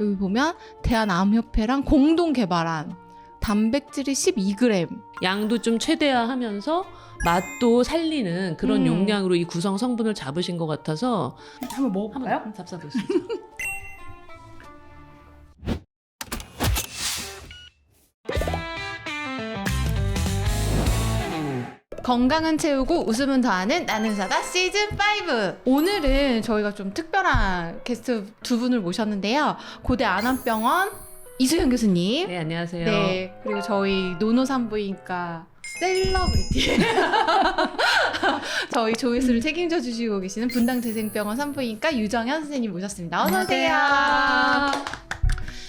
여기 보면 대한암협회랑 공동 개발한 단백질이 12g. 양도 좀 최대화하면서 맛도 살리는 그런 음. 용량으로 이 구성 성분을 잡으신 것 같아서 한번 먹어볼까요? 한번 잡숴보시죠. 건강은 채우고 웃음은 더하는 나는 사다 시즌 5. 오늘은 저희가 좀 특별한 게스트 두 분을 모셨는데요. 고대 안암병원 이수현 교수님. 네 안녕하세요. 네. 그리고 저희 노노산부인과 셀러브리티. 저희 조회수를 책임져 주시고 계시는 분당재생병원 산부인과 유정현 선생님 모셨습니다. 어서 오세요.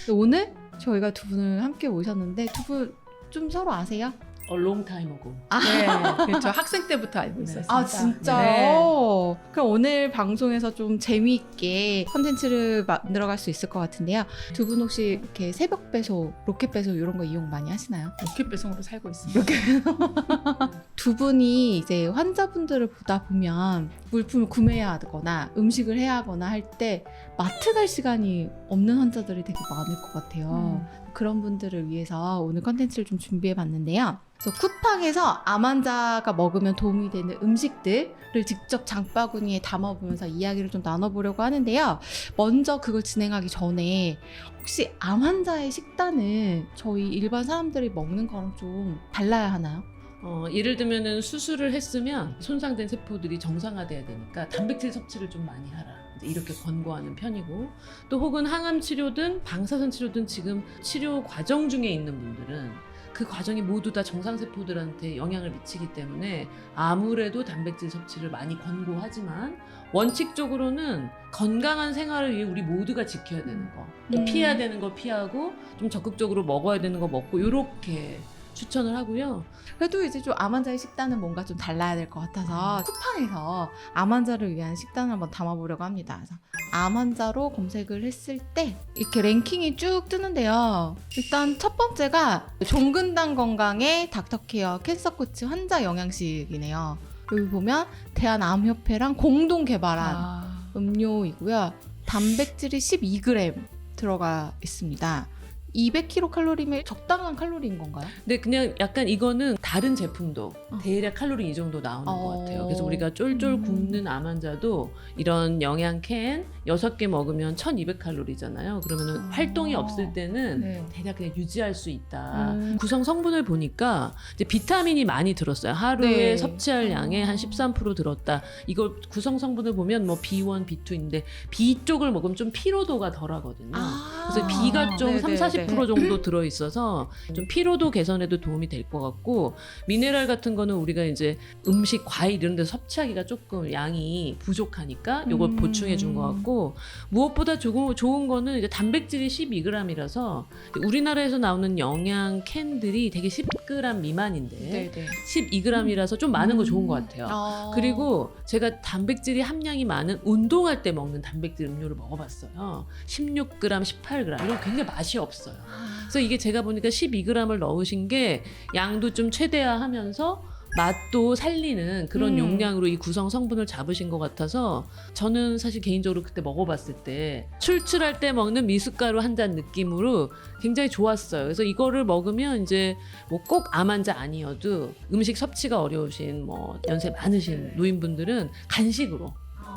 오늘 저희가 두 분을 함께 모셨는데 두 분 좀 서로 아세요? 어, 롱타임어고. 네, 그렇죠. 학생 때부터 알고 있었습니다. 아 진짜요? 네. 그럼 오늘 방송에서 좀 재미있게 컨텐츠를 만들어갈 수 있을 것 같은데요. 두 분 혹시 이렇게 새벽 배송, 로켓 배송 이런 거 이용 많이 하시나요? 로켓 배송으로 살고 있습니다. 두 분이 이제 환자분들을 보다 보면 물품을 구매해야 하거나 음식을 해야 하거나 할 때 마트 갈 시간이 없는 환자들이 되게 많을 것 같아요. 그런 분들을 위해서 오늘 컨텐츠를 좀 준비해 봤는데요. 그래서 쿠팡에서 암 환자가 먹으면 도움이 되는 음식들을 직접 장바구니에 담아보면서 이야기를 좀 나눠보려고 하는데요. 먼저 그걸 진행하기 전에 혹시 암 환자의 식단은 저희 일반 사람들이 먹는 거랑 좀 달라야 하나요? 어, 예를 들면은 수술을 했으면 손상된 세포들이 정상화돼야 되니까 단백질 섭취를 좀 많이 하라. 이렇게 권고하는 편이고 또 혹은 항암 치료든 방사선 치료든 지금 치료 과정 중에 있는 분들은 그 과정이 모두 다 정상 세포들한테 영향을 미치기 때문에 아무래도 단백질 섭취를 많이 권고하지만 원칙적으로는 건강한 생활을 위해 우리 모두가 지켜야 되는 거, 또 음. 피해야 되는 거 피하고 좀 적극적으로 먹어야 되는 거 먹고 이렇게 추천을 하고요. 그래도 이제 좀 암 환자의 식단은 뭔가 좀 달라야 될 것 같아서 쿠팡에서 암 환자를 위한 식단을 한번 담아보려고 합니다. 그래서 암 환자로 검색을 했을 때 이렇게 랭킹이 쭉 뜨는데요. 일단 첫 번째가 종근당 건강의 닥터케어 캔서 코치 환자 영양식이네요. 여기 보면 대한암협회랑 공동 개발한 아, 음료이고요. 단백질이 12g 들어가 있습니다. 200kcal면 적당한 칼로리인 건가요? 근데 그냥 약간 이거는 다른 제품도 어. 대략 칼로리 이 정도 나오는 어. 것 같아요. 그래서 우리가 쫄쫄 음. 굶는 암 환자도 이런 영양 캔 6개 먹으면 1200칼로리잖아요. 그러면은 어. 활동이 없을 때는 네. 대략 그냥 유지할 수 있다. 음. 구성 성분을 보니까 이제 비타민이 많이 들었어요. 하루에 네. 섭취할 양의 어. 한13% 들었다. 이걸 구성 성분을 보면 뭐 B1, B2인데 B 쪽을 먹으면 좀 피로도가 덜하거든요. 아. 그래서 B가 좀 네네네. 3, 40% 정도 들어 있어서 좀 피로도 개선에도 도움이 될 것 같고 미네랄 같은 거는 우리가 이제 음식, 과일 이런 데 섭취하기가 조금 양이 부족하니까 요걸 음. 보충해 준 것 같고 무엇보다 좋은, 좋은 거는 이제 단백질이 12g이라서 우리나라에서 나오는 영양 캔들이 되게 10g 미만인데 네네. 12g이라서 좀 많은 거 좋은 것 같아요. 어. 그리고 제가 단백질이 함량이 많은 운동할 때 먹는 단백질 음료를 먹어봤어요. 16g, 18g 이런 굉장히 맛이 없어요. 그래서 이게 제가 보니까 12g을 넣으신 게 양도 좀 최대화하면서 맛도 살리는 그런 음. 용량으로 이 구성 성분을 잡으신 것 같아서 저는 사실 개인적으로 그때 먹어봤을 때 출출할 때 먹는 미숫가루 한 잔 느낌으로 굉장히 좋았어요. 그래서 이거를 먹으면 이제 뭐 꼭 암 환자 아니어도 음식 섭취가 어려우신 뭐 연세 많으신 노인분들은 간식으로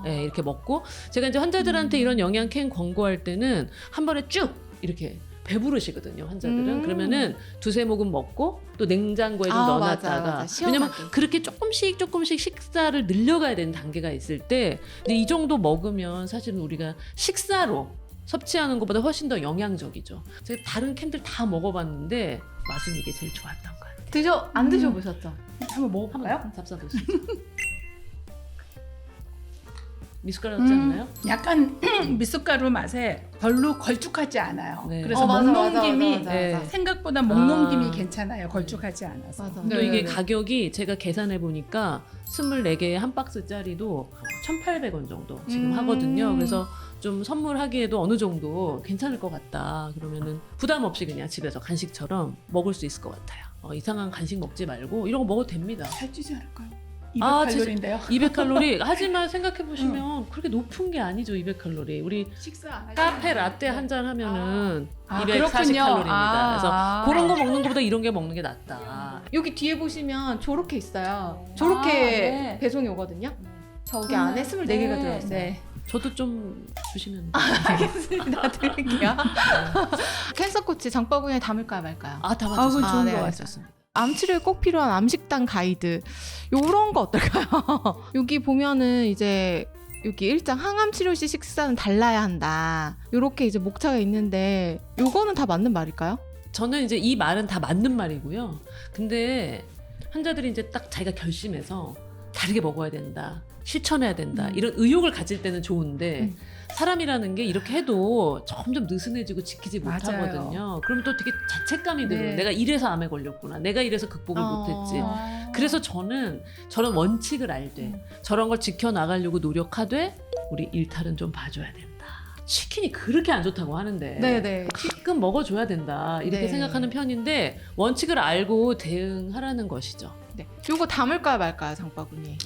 예, 이렇게 먹고 제가 이제 환자들한테 음. 이런 영양 캔 권고할 때는 한 번에 쭉 이렇게 배부르시거든요 환자들은 음. 그러면은 두세 모금 먹고 또 냉장고에 좀 아, 넣어놨다가 맞아, 맞아. 왜냐면. 그렇게 조금씩 조금씩 식사를 늘려가야 되는 단계가 있을 때 근데 이 정도 먹으면 사실은 우리가 식사로 섭취하는 것보다 훨씬 더 영양적이죠 제가 다른 캔들 다 먹어봤는데 맛은 이게 제일 좋았던 것 같아요 드셔 안 음. 드셔보셨죠? 한번 먹어볼까요? 한번 잡숴보시죠 미숫가루 음. 않나요? 약간 미숫가루 맛에 별로 걸쭉하지 않아요. 네. 그래서 어, 맞아, 맞아, 먹넘김이 맞아, 맞아, 네. 맞아. 생각보다 먹넘김이 아. 괜찮아요. 걸쭉하지 않아서. 맞아. 또 네, 이게 네, 네. 가격이 제가 계산해 보니까 24개에 한 박스짜리도 1,800원 정도 지금 음. 하거든요. 그래서 좀 선물하기에도 어느 정도 괜찮을 것 같다. 그러면은 부담 없이 그냥 집에서 간식처럼 먹을 수 있을 것 같아요. 어, 이상한 간식 먹지 말고 이런 거 먹어도 됩니다. 살찌지 않을까요? 아, 200칼로리인데요. 200칼로리 하지만 생각해 보시면 그렇게 높은 게 아니죠 200칼로리 우리 식사 카페 라떼 한 잔 하면은 아, 240칼로리입니다 아, 그래서 아. 그런 거 먹는 것보다 이런 게 먹는 게 낫다 여기 뒤에 보시면 저렇게 있어요. 아, 저렇게 네. 배송이 오거든요. 저기 음, 안에 24개가 네. 들어 있어요. 네. 저도 좀 주시면 알겠습니다. 드릴게요. 캔서 코치 장바구니에 담을까요 말까요? 아 아, 그거 담아주세요 네, 좋은 거 같아요. 알겠습니다. 암 치료에 꼭 필요한 암식단 가이드 요런 거 어떨까요? 여기 보면은 이제 여기 일장 항암 치료 시 식사는 달라야 한다. 요렇게 이제 목차가 있는데 요거는 다 맞는 말일까요? 저는 이제 이 말은 다 맞는 말이고요. 근데 환자들이 이제 딱 자기가 결심해서 다르게 먹어야 된다, 실천해야 된다 음. 이런 의욕을 가질 때는 좋은데 음. 사람이라는 게 이렇게 해도 점점 느슨해지고 지키지 맞아요. 못하거든요. 그럼 또 되게 자책감이 들어요. 네. 내가 이래서 암에 걸렸구나. 내가 이래서 극복을 어. 못했지. 아. 그래서 저는 저런 원칙을 알되 음. 저런 걸 지켜나가려고 노력하되 우리 일탈은 좀 봐줘야 된다. 치킨이 그렇게 안 좋다고 하는데 네네. 가끔 먹어줘야 된다 이렇게 네. 생각하는 편인데 원칙을 알고 대응하라는 것이죠. 네. 요거 담을까요 말까요 장바구니?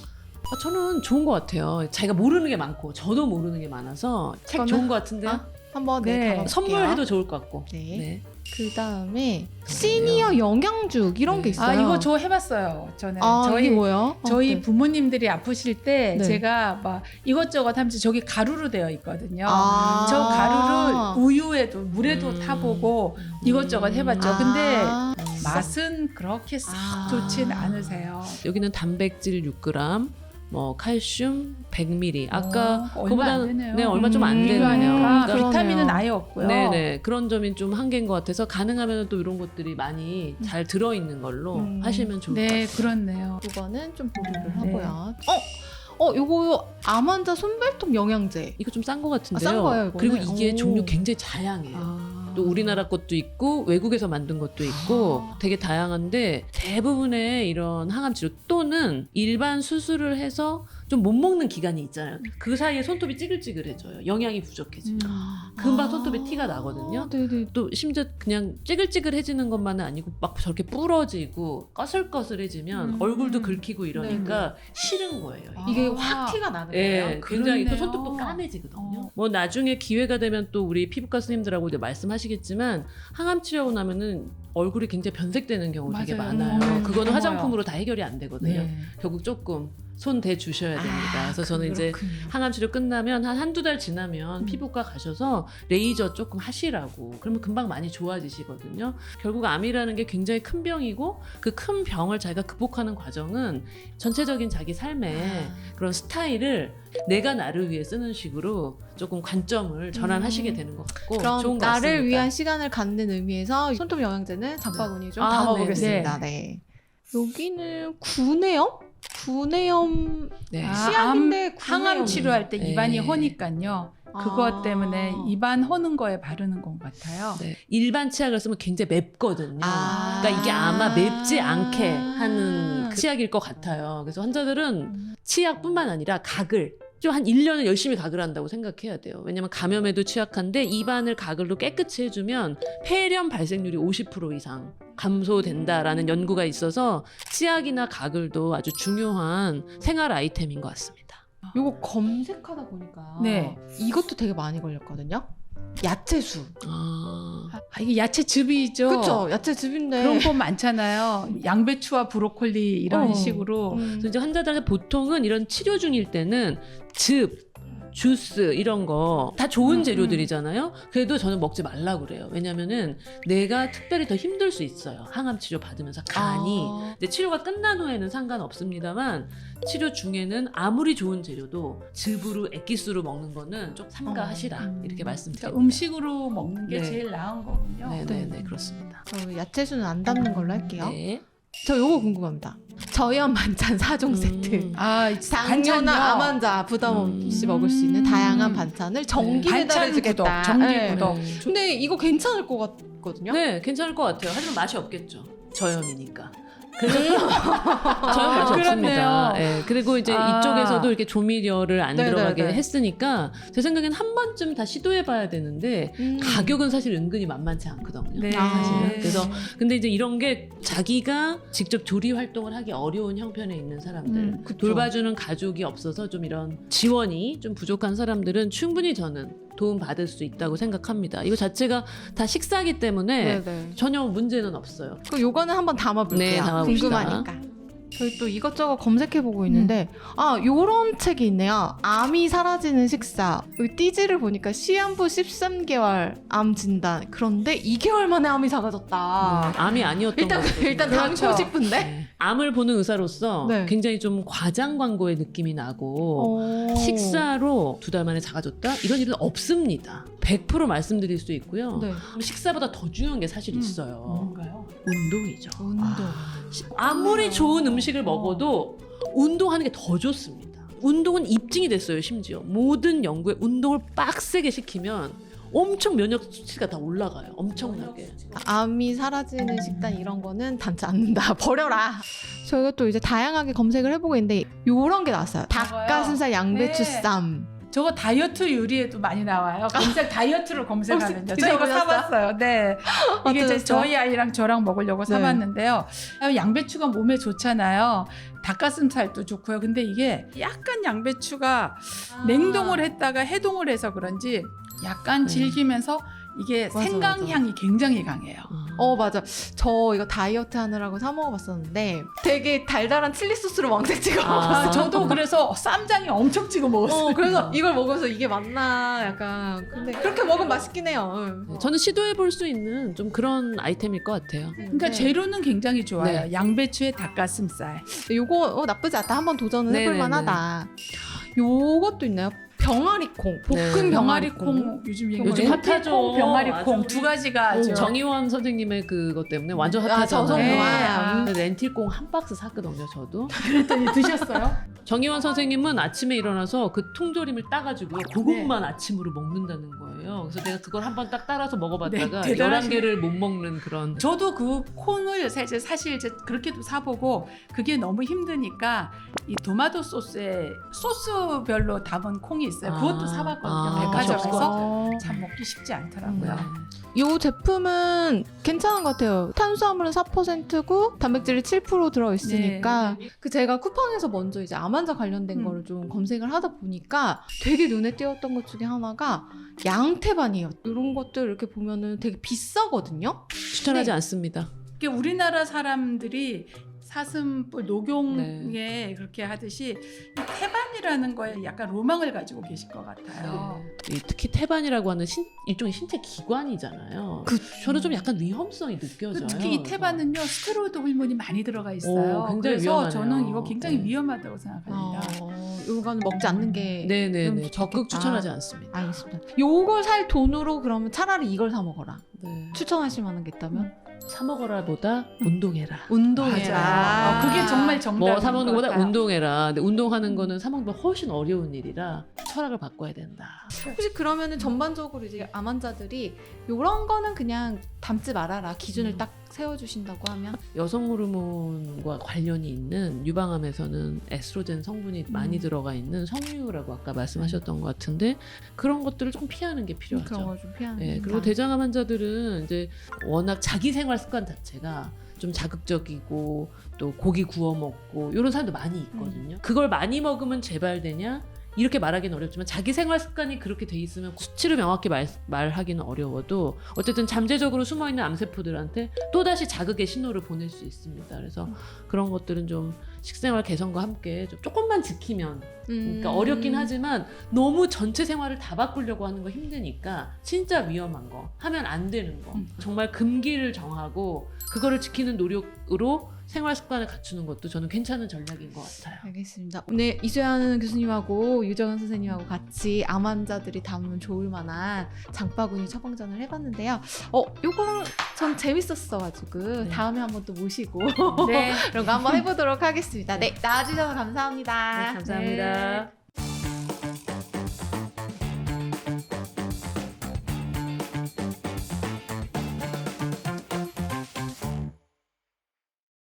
아, 저는 좋은 것 같아요. 자기가 모르는 게 많고 저도 모르는 게 많아서 책 좋은 것 같은데요. 아, 한번 네, 네. 선물해도 좋을 것 같고. 네. 네. 그 다음에 시니어 영양죽 이런 게 네. 있어요. 아 이거 저 해봤어요. 저는 아, 저희 이게 뭐예요? 저희 어, 네. 부모님들이 아프실 때 네. 제가 막 이것저것 하면서 저기 가루로 되어 있거든요. 아. 저 가루를 우유에도 물에도 음. 타보고 이것저것 해봤죠. 아. 근데 맛은 그렇게 싹 아. 좋진 않으세요. 여기는 단백질 6g, 뭐 칼슘 100ml. 아까 어, 안 되네요. 네 얼마 좀안 음, 되네요. 필요하니까 그러니까 비타민은. 아예 없고요. 네네 그런 점이 좀 한계인 것 같아서 가능하면 또 이런 것들이 많이 잘 들어 있는 걸로 음. 하시면 좋을 것 네, 같아요. 그렇네요. 이거는 좀 보류를 네. 하고요. 어, 어, 요거 암 환자 손발톱 영양제. 이거 좀싼것 같은데요. 아, 싼 거예요, 이거는? 그리고 이게 오. 종류 굉장히 다양해요. 아. 또 우리나라 것도 있고 외국에서 만든 것도 있고 아. 되게 다양한데 대부분의 이런 항암 치료 또는 일반 수술을 해서 좀 못 먹는 기간이 있잖아요. 그 사이에 손톱이 찌글찌글해져요. 영양이 부족해지면. 금방 손톱에 티가 나거든요. 아, 네네. 또 심지어 그냥 찌글찌글해지는 것만은 아니고 막 저렇게 부러지고 꺼슬꺼슬해지면 음. 얼굴도 긁히고 이러니까 싫은 거예요. 아. 이게 확 티가 나는 거예요. 예, 굉장히 또. 손톱도 까매지거든요. 어. 뭐 나중에 기회가 되면 또 우리 피부과 선생님들하고 이제 말씀하시겠지만 항암 치료하고 나면은 얼굴이 굉장히 변색되는 경우 되게 맞아요. 많아요. 음, 그거는. 화장품으로 다 해결이 안 되거든요. 네. 결국 조금 손 대 주셔야 됩니다. 아, 그래서 저는 이제 그렇군요. 항암 치료 끝나면 한 한두 달 지나면 음. 피부과 가셔서 레이저 조금 하시라고. 그러면 금방 많이 좋아지시거든요. 결국 암이라는 게 굉장히 큰 병이고 그 큰 병을 자기가 극복하는 과정은 전체적인 자기 삶에 아. 그런 스타일을 내가 나를 위해 쓰는 식으로 조금 관점을 전환하시게 음. 되는 것 같고 그럼 좋은 것 나를 같습니다. 위한 시간을 갖는 의미에서 손톱 영양제는 장바구니 좀 아, 담아보겠습니다. 네. 여기는 구내염? 구내염 네. 아, 치약인데 암, 항암 치료할 때 네. 입안이 허니까요. 그것 아. 때문에 입안 허는 거에 바르는 것 같아요. 네. 일반 치약을 쓰면 굉장히 맵거든요. 아. 그러니까 이게 아마 맵지 않게 하는 그- 치약일 것 같아요. 그래서 환자들은 음. 치약뿐만 아니라 각을 좀 한 1년을 열심히 각을 한다고 생각해야 돼요. 왜냐면 감염에도 취약한데 입안을 가글로 깨끗이 해주면 폐렴 발생률이 50% 이상 감소된다라는 연구가 있어서 치약이나 가글도 아주 중요한 생활 아이템인 것 같습니다. 요거 검색하다 보니까 네. 이것도 되게 많이 걸렸거든요. 야채수. 아, 아, 이게 야채즙이죠. 그렇죠. 야채즙인데 그런 거 많잖아요. 양배추와 브로콜리 이런 어. 식으로. 음. 그래서 이제 환자들한테 보통은 이런 치료 중일 때는 즙, 주스 이런 거 다 좋은 음, 재료들이잖아요. 그래도 저는 먹지 말라 그래요. 왜냐면은 내가 특별히 더 힘들 수 있어요. 항암 치료 받으면서 간이 아. 이제 치료가 끝난 후에는 상관없습니다만 치료 중에는 아무리 좋은 재료도 즙으로 액기스로 먹는 거는 좀 삼가하시라 어, 음. 이렇게 그러니까 말씀드립니다. 음식으로 먹는 게 네. 제일 나은 거군요. 네네네 네. 그렇습니다. 저 야채수는 안 담는 걸로 할게요. 네. 저 요거 궁금합니다. 저염 반찬 4종 음. 세트. 아, 당뇨나 반찬요. 암 환자 부담 없이 음. 먹을 수 있는 다양한 반찬을 정기 네. 반찬 배달해주겠다. 구독, 정기 네. 구독. 네. 근데 이거 괜찮을 것 같거든요. 네, 괜찮을 것 같아요. 하지만 맛이 없겠죠. 저염이니까. 저는 맛이 없습니다. 그렇네요. 예, 그리고 이제 아. 이쪽에서도 이렇게 조미료를 안 네네네. 들어가게 했으니까 제 생각엔 한 번쯤 다 시도해봐야 되는데 음. 가격은 사실 은근히 만만치 않거든요. 네. 사실은. 아. 그래서 근데 이제 이런 게 자기가 직접 조리 활동을 하기 어려운 형편에 있는 사람들, 음, 그쵸. 돌봐주는 가족이 없어서 좀 이런 지원이 좀 부족한 사람들은 충분히 저는 도움 받을 수 있다고 생각합니다. 이거 자체가 다 식사기 때문에 네네. 전혀 문제는 없어요. 그 요거는 한번 담아볼게요. 네, 담아봅시다. 궁금하니까. 저희 또 이것저것 검색해보고 있는데 아 요런 책이 있네요. 암이 사라지는 식사. 여기 띠지를 보니까 시한부 13개월 암 진단. 그런데 2개월 만에 암이 사라졌다. 음, 암이 아니었던 일단 거죠. 일단 그렇죠. 담고 싶은데. 네. 암을 보는 의사로서 네. 굉장히 좀 과장 광고의 느낌이 나고 어. 식사로 두 달 만에 작아졌다 이런 일은 없습니다. 100% 말씀드릴 수 있고요. 네. 식사보다 더 중요한 게 사실 음. 있어요. 뭔가요? 운동이죠. 운동. 시- 아무리 좋은 음식을 먹어도 운동하는 게 더 좋습니다. 운동은 입증이 됐어요, 심지어. 모든 연구에 운동을 빡세게 시키면 엄청 면역 수치가 다 올라가요. 엄청나게. 암이 사라지는 식단 이런 거는 담지 않는다. 버려라. 저희가 또 이제 다양하게 검색을 해보고 있는데 요런 게 나왔어요. 닭가슴살 양배추 네. 쌈. 저거 다이어트 요리에도 많이 나와요. 검색 다이어트로 검색하면요. 혹시 저 이거 드셔보셨어요? 사봤어요. 네. 이게 이제 어떠셨어요? 저희 아이랑 저랑 먹으려고 네. 사봤는데요. 아, 양배추가 몸에 좋잖아요. 닭가슴살도 좋고요. 근데 이게 약간 양배추가 냉동을 했다가 해동을 해서 그런지 약간 네. 질기면서 이게 맞아, 생강향이 굉장히 강해요. 어 맞아. 저 이거 다이어트 하느라고 사 먹어봤었는데 되게 달달한 칠리 소스를 왕창 찍어 아. 먹었어요. 저도 그래서 쌈장에 엄청 찍어 먹었어요. 어 그래서 이걸 먹으면서 이게 맞나 약간 근데 그렇게 먹으면 맛있긴 해요. 응. 네, 저는 시도해 볼 수 있는 좀 그런 아이템일 것 같아요. 그러니까 네. 재료는 굉장히 좋아요. 네. 양배추에 닭가슴살. 요거 어, 나쁘지 않다. 한번 도전을 해볼 네네네. 만하다. 요것도 있나요? 병아리콩, 볶음 네. 병아리콩. 병아리콩 요즘 얘기 요즘 핫하죠. 병아리콩 아주 두 가지가 아주 정의원 선생님의 그것 때문에 완전 아, 핫하잖아요. 네. 아. 렌틸콩 한 박스 샀거든요, 저도. 그랬더니 드셨어요? 정의원 선생님은 아침에 일어나서 그 통조림을 따가지고 그것만 아침으로 먹는다는 거예요. 그래서 내가 그걸 한번 딱 따라서 먹어봤다가 네, 대단하시네. 11개를 못 먹는 그런. 저도 그 콩을 사실 사실 이제 그렇게도 사보고 그게 너무 힘드니까 이 토마토 소스에 소스별로 담은 콩이 있어요. 그것도 아. 사봤거든요. 아, 백화점에서 어. 참 먹기 쉽지 않더라고요. 네. 요 제품은 괜찮은 것 같아요. 탄수화물은 4%고 단백질이 7% 들어 있으니까 그 제가 쿠팡에서 먼저 이제 암 환자 관련된 음. 거를 좀 검색을 하다 보니까 되게 눈에 띄었던 것 중에 하나가 양 태반이에요. 이런 것들 이렇게 보면은 되게 비싸거든요. 추천하지 네. 않습니다. 이게 우리나라 사람들이 사슴뿔 녹용에 네. 그렇게 하듯이 이 태반 이라는 거에 약간 로망을 가지고 계실 것 같아요. 이 특히 태반이라고 하는 신- 일종의 신체 기관이잖아요. 그 저는 좀 약간 위험성이 느껴져요. 특히 이 태반은요 스테로이드 호르몬이 많이 들어가 있어요. 오, 굉장히 그래서 위험하네요. 저는 이거 굉장히 네. 위험하다고 생각합니다. 어, 요거는 먹지 않는 게 네네네. 좀 적극 좋겠다. 추천하지 않습니다. 알겠습니다. 요걸 살 돈으로 그러면 차라리 이걸 사 먹어라. 네. 추천하실 만한 게 있다면? 사 먹어라보다 운동해라. 운동해라. 맞아. 어, 그게 정말 정답인 뭐사 먹는 것 것보다. 운동해라. 근데 운동하는 거는 사 먹는 것보다 훨씬 어려운 일이라 철학을 바꿔야 된다. 혹시 그러면은 전반적으로 이제 암 환자들이 요런 거는 그냥 담지 말아라 기준을 음. 딱 세워주신다고 하면 여성 호르몬과 관련이 있는 유방암에서는 에스트로겐 성분이 많이 음. 들어가 있는 성유라고 아까 말씀하셨던 것 같은데 그런 것들을 좀 피하는 게 필요하죠. 그런 걸좀 피하는. 예, 그리고 대장암 환자들은 이제 워낙 자기 생활 습관 자체가 좀 자극적이고 또 고기 구워 먹고 이런 사람도 많이 있거든요. 그걸 많이 먹으면 재발되냐? 이렇게 말하기는 어렵지만 자기 생활 습관이 그렇게 돼 있으면 수치를 명확히 말, 말하기는 어려워도 어쨌든 잠재적으로 숨어 있는 암세포들한테 또 다시 자극의 신호를 보낼 수 있습니다. 그래서 음. 그런 것들은 좀 식생활 개선과 함께 좀 조금만 지키면 음. 그러니까 어렵긴 하지만 너무 전체 생활을 다 바꾸려고 하는 거 힘드니까 진짜 위험한 거 하면 안 되는 거 음. 정말 금기를 정하고 그거를 지키는 노력으로 생활 습관을 갖추는 것도 저는 괜찮은 전략인 것 같아요. 알겠습니다. 오늘 이수연 교수님하고 유정은 선생님하고 같이 암 환자들이 담으면 좋을 만한 장바구니 처방전을 해봤는데요. 어, 요거 전 재밌었어가지고 네. 다음에 한번 또 모시고 네. 이런 거 한번 해보도록 하겠습니다. 네, 나와주셔서 감사합니다. 네, 감사합니다. 네.